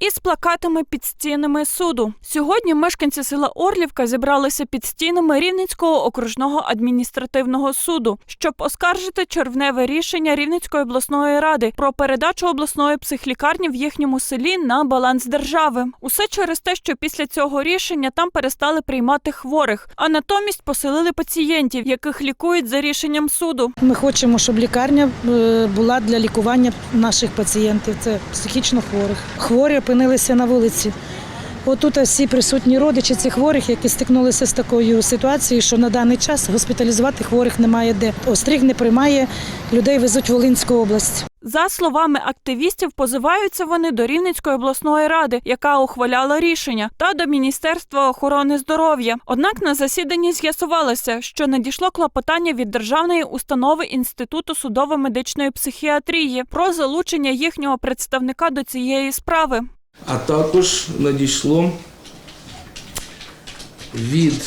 із плакатами під стінами суду. Сьогодні мешканці села Орлівка зібралися під стінами Рівненського окружного адміністративного суду, щоб оскаржити червневе рішення Рівненської обласної ради про передачу обласної психлікарні в їхньому селі на баланс держави. Усе через те, що після цього рішення там перестали приймати хворих, а натомість поселили пацієнтів, яких лікують за рішенням суду. Ми хочемо, щоб лікарня е, була для лікування наших пацієнтів, це психічно хворих. Хворі опинилися на вулиці. Отут всі присутні родичі цих хворих, які стикнулися з такою ситуацією, що на даний час госпіталізувати хворих немає де. Остриг не приймає, людей везуть в Волинську область. За словами активістів, позиваються вони до Рівненської обласної ради, яка ухваляла рішення, та до Міністерства охорони здоров'я. Однак на засіданні з'ясувалося, що надійшло клопотання від державної установи Інституту судово-медичної психіатрії про залучення їхнього представника до цієї справи. А також надійшло від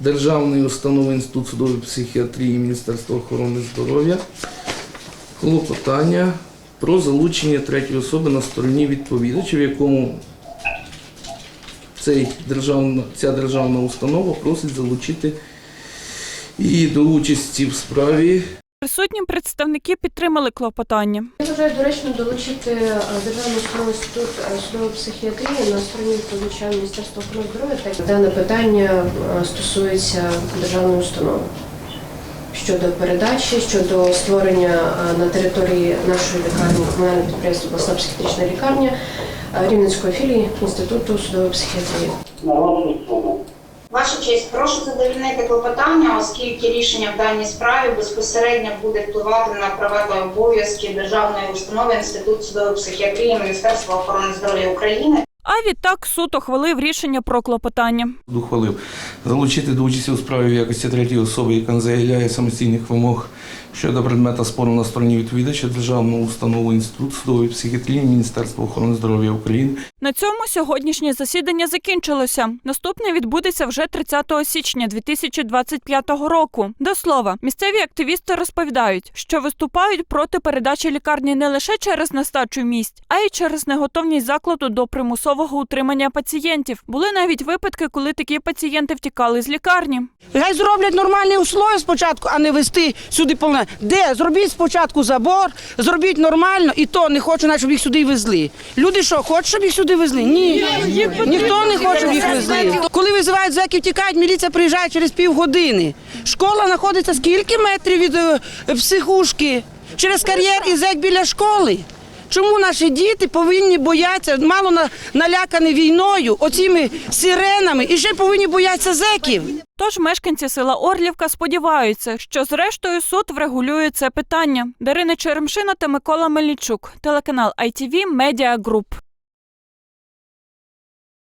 Державної установи Інститут судової психіатрії Міністерства охорони здоров'я клопотання про залучення третьої особи на стороні відповідача, в якому цей державна, ця державна установа просить залучити її до участі в справі Присутні представники підтримали клопотання. Я вважаю доречно долучити е, Державну установу інститут е, судової психіатрії на стороні відповідача Міністерства охорони здоров'я. Так дане питання е, стосується державної установи щодо передачі, щодо створення на території нашої лікарні комунального підприємства обласна психіатрична лікарня Рівненської філії Інституту судової психіатрії. Ваша честь, прошу задовільнити клопотання, оскільки рішення в даній справі безпосередньо буде впливати на права та обов'язки державної установи Інститут судової психіатрії Міністерства охорони здоров'я України. А відтак суд ухвалив рішення про клопотання. ухвалив залучити до участі у справі в якості третьої особи, яка не заявляє самостійних вимог щодо предмета спору на стороні відповідача Державну установу Інститут судової психіатрії Міністерства охорони здоров'я України На цьому сьогоднішнє засідання закінчилося. Наступне відбудеться вже 30 січня 2025 року. До слова, місцеві активісти розповідають, що виступають проти передачі лікарні не лише через нестачу місць, а й через неготовність закладу до примусового утримання пацієнтів. Були навіть випадки, коли такі пацієнти втікали з лікарні. Хай зроблять нормальні условия спочатку, а не вести сюди Де? Зробіть спочатку забор, зробіть нормально, і то не хочу, навіть, щоб їх сюди везли. Люди що, хочуть, щоб їх сюди везли? Ні. Ніхто не хоче, щоб їх везли. Коли визивають зеків, тікають, міліція приїжджає через півгодини. Школа знаходиться скільки метрів від е, психушки? Через кар'єр і зек біля школи. Чому наші діти повинні боятися, мало налякані війною, оціми сиренами, і ще повинні боятися зеків? Тож мешканці села Орлівка сподіваються, що зрештою суд врегулює це питання. Дарина Черемшина та Микола Мельничук, телеканал ITV Media Group.